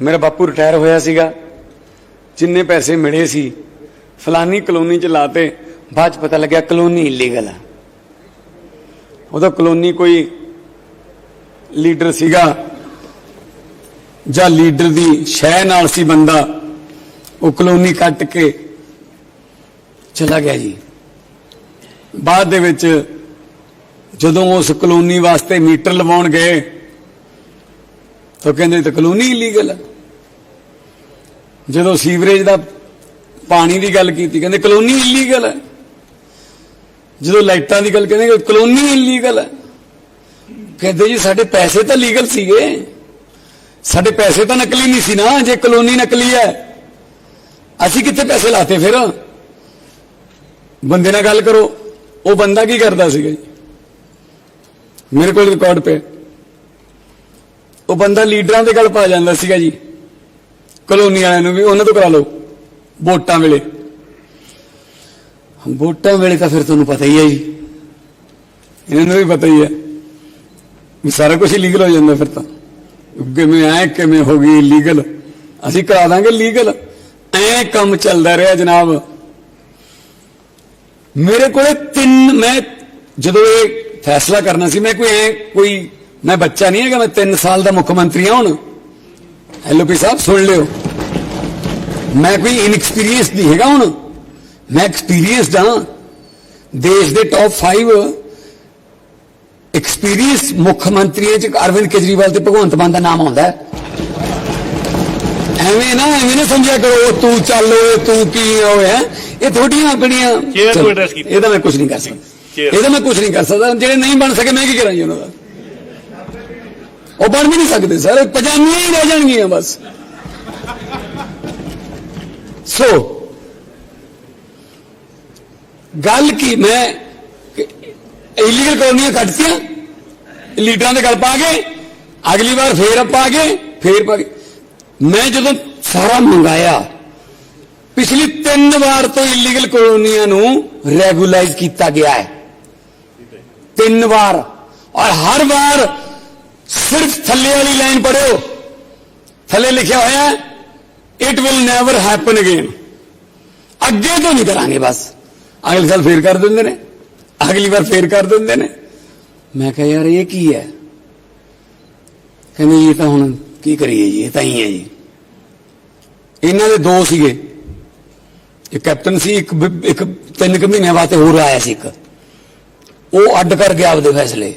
ਮੇਰਾ ਬਾਪੂ ਰਿਟਾਇਰ ਹੋਇਆ ਸੀਗਾ। ਜਿੰਨੇ ਪੈਸੇ ਮਿਲੇ ਸੀ, ਫਲਾਨੀ ਕਲੋਨੀ ਚ ਲਾਤੇ, ਬਾਅਦ ਚ ਪਤਾ ਲੱਗਿਆ ਕਲੋਨੀ ਇਲੀਗਲ ਆ। ਉਹਦਾ ਕਲੋਨੀ ਕੋਈ ਲੀਡਰ ਸੀਗਾ, ਜਾਂ ਲੀਡਰ ਦੀ ਸ਼ਹਿ ਨਾਲ ਸੀ ਬੰਦਾ, ਉਹ ਕਲੋਨੀ ਕੱਟ ਕੇ ਚਲਾ ਗਿਆ ਜੀ। ਬਾਅਦ ਦੇ ਵਿੱਚ ਜਦੋਂ ਉਸ ਕਲੋਨੀ ਵਾਸਤੇ ਮੀਟਰ ਲਵਾਉਣ ਗਏ, ਤਾਂ ਕਹਿੰਦੇ ਤਾਂ ਕਲੋਨੀ ਇਲੀਗਲ ਆ। ਜਦੋਂ ਸੀਵਰੇਜ ਦਾ ਪਾਣੀ ਦੀ ਗੱਲ ਕੀਤੀ, ਕਹਿੰਦੇ ਕਲੋਨੀ ਇਲੀਗਲ ਹੈ। ਜਦੋਂ ਲਾਈਟਾਂ ਦੀ ਗੱਲ ਕਹਿੰਦੇ ਕਲੋਨੀ ਇਲੀਗਲ ਹੈ। ਕਹਿੰਦੇ ਜੀ, ਸਾਡੇ ਪੈਸੇ ਤਾਂ ਲੀਗਲ ਸੀਗੇ। ਸਾਡੇ ਪੈਸੇ ਤਾਂ ਨਕਲੀ ਨਹੀਂ ਸੀ ਨਾ, ਜੇ ਕਲੋਨੀ ਨਕਲੀ ਹੈ। ਅਸੀਂ ਕਿੱਥੇ ਪੈਸੇ ਲਾਤੇ ਫਿਰ? ਬੰਦੇ ਨਾਲ ਗੱਲ ਕਰੋ। ਉਹ ਬੰਦਾ ਕੀ ਕਰਦਾ ਸੀਗਾ ਜੀ? ਮੇਰੇ ਕੋਲ ਰਿਕਾਰਡ ਪਿਆ। ਉਹ ਬੰਦਾ ਲੀਡਰਾਂ ਦੇ ਗੱਲ ਪਾ ਜਾਂਦਾ ਸੀਗਾ ਜੀ। ਕਲੋਨੀ ਵਾਲਿਆਂ ਨੂੰ ਵੀ, ਉਹਨਾਂ ਤੋਂ ਕਰਾ ਲਓ, ਵੋਟਾਂ ਵੇਲੇ। ਵੋਟਾਂ ਵੇਲੇ ਤਾਂ ਫਿਰ ਤੁਹਾਨੂੰ ਪਤਾ ਹੀ ਹੈ ਜੀ। ਇਹਨਾਂ ਨੂੰ ਵੀ ਪਤਾ ਹੀ ਹੈ ਵੀ ਸਾਰਾ ਕੁਝ ਲੀਗਲ ਹੋ ਜਾਂਦਾ ਫਿਰ ਤਾਂ। ਕਿਵੇਂ ਐ, ਕਿਵੇਂ ਹੋ ਗਈ ਲੀਗਲ ਅਸੀਂ ਕਰਾ ਦਾਂਗੇ ਲੀਗਲ ਐ ਕੰਮ ਚੱਲਦਾ ਰਿਹਾ ਜਨਾਬ। ਮੇਰੇ ਕੋਲੇ ਤਿੰਨ, ਮੈਂ ਜਦੋਂ ਇਹ ਫੈਸਲਾ ਕਰਨਾ ਸੀ, ਮੈਂ ਕੋਈ ਐ, ਕੋਈ, ਮੈਂ ਬੱਚਾ ਨਹੀਂ ਹੈਗਾ, ਮੈਂ 3 ਸਾਲ ਦਾ ਮੁੱਖ ਮੰਤਰੀ ਹਾਂ ਹੁਣ। ਐਲਓਪੀ ਸਾਹਿਬ ਸੁਣ ਲਿਓ। ਮੈਂ ਕੋਈ ਇਨਐਕਸਪੀਰੀਅੰਸ ਨਹੀਂ ਹੈਗਾ ਹੁਣ। ਮੈਂ ਐਕਸਪੀਰੀਅੰਸਡ ਹਾਂ। ਦੇਸ਼ ਦੇ ਟੌਪ 5 ਐਕਸਪੀਰੀਅੰਸ ਮੁੱਖ ਮੰਤਰੀਆਂ ਚ ਅਰਵਿੰਦ ਕੇਜਰੀਵਾਲ ਤੇ ਭਗਵੰਤ ਮਾਨ ਦਾ ਨਾਮ ਆਉਂਦਾ ਹੈ। ਐਵੇਂ ਨਾ ਐਵੇਂ ਨਾ ਸਮਝਿਆ ਕਰੋ ਤੂੰ ਚੱਲ ਓਏ ਤੂੰ ਕੀ ਹੋਇਆ ਇਹ ਥੋੜੀਆਂ ਆਪਣੀਆਂ। ਇਹਦਾ ਮੈਂ ਕੁਝ ਨਹੀਂ ਕਰ ਸਕਦਾ। ਇਹਦਾ ਮੈਂ ਕੁਝ ਨਹੀਂ ਕਰ ਸਕਦਾ। ਜਿਹੜੇ ਨਹੀਂ ਬਣ ਸਕੇ ਮੈਂ ਕੀ ਕਰਾਂ ਜੀ ਉਹਨਾਂ ਦਾ? ਉਹ ਬਣ ਵੀ ਨਹੀਂ ਸਕਦੇ ਸਰ ਪਜਾਮੀਆਂ ਹੀ ਰਹਿ ਜਾਣਗੀਆਂ ਬਸ ਸੋ ਗੱਲ ਕੀ ਮੈਂ ਇਲੀਗਲ ਕਲੋਨੀਆਂ ਕੱਟਤੀਆਂ ਲੀਡਰਾਂ ਦੇ ਗੱਲ ਪਾ ਕੇ ਅਗਲੀ ਵਾਰ ਫੇਰ ਪਾ ਕੇ ਫੇਰ ਪਾ ਕੇ ਮੈਂ ਜਦੋਂ ਸਾਰਾ ਮੰਗਾਇਆ ਪਿਛਲੀ ਤਿੰਨ ਵਾਰ ਤੋਂ ਇਲੀਗਲ ਕਲੋਨੀਆਂ ਨੂੰ ਰੈਗੂਲਾਈਜ਼ ਕੀਤਾ ਗਿਆ ਹੈ ਤਿੰਨ ਵਾਰ ਔਰ ਹਰ ਵਾਰ ਸਿਰਫ ਥੱਲੇ ਵਾਲੀ ਲਾਈਨ ਪੜਿਓ ਥੱਲੇ ਲਿਖਿਆ ਹੋਇਆ ਹੈ it will never happen again ਅੱਗੇ ਤੋਂ ਨਹੀਂ ਕਰਾਂਗੇ ਬਸ। ਅਗਲੇ ਸਾਲ ਫੇਰ ਕਰ ਦਿੰਦੇ ਨੇ। ਅਗਲੀ ਵਾਰ ਫੇਰ ਕਰ ਦਿੰਦੇ ਨੇ। ਮੈਂ ਕਿਹਾ, ਯਾਰ, ਇਹ ਕੀ ਹੈ? ਕਹਿੰਦੇ, ਇਹ ਤਾਂ ਹੁਣ ਕੀ ਕਰੀਏ ਜੀ? ਇਹ ਤਾਂ ਹੀ ਹੈ ਜੀ। ਇਹਨਾਂ ਦੇ ਦੋ ਸੀਗੇ। ਇੱਕ ਕੈਪਟਨ ਸੀ, ਇੱਕ ਇੱਕ ਤਿੰਨ ਕੁ ਮਹੀਨਿਆਂ ਵਾਸਤੇ ਹੋਰ ਆਇਆ ਸੀ ਇੱਕ। ਉਹ ਅੱਡ ਕਰ ਗਿਆ ਆਪਦੇ ਫੈਸਲੇ।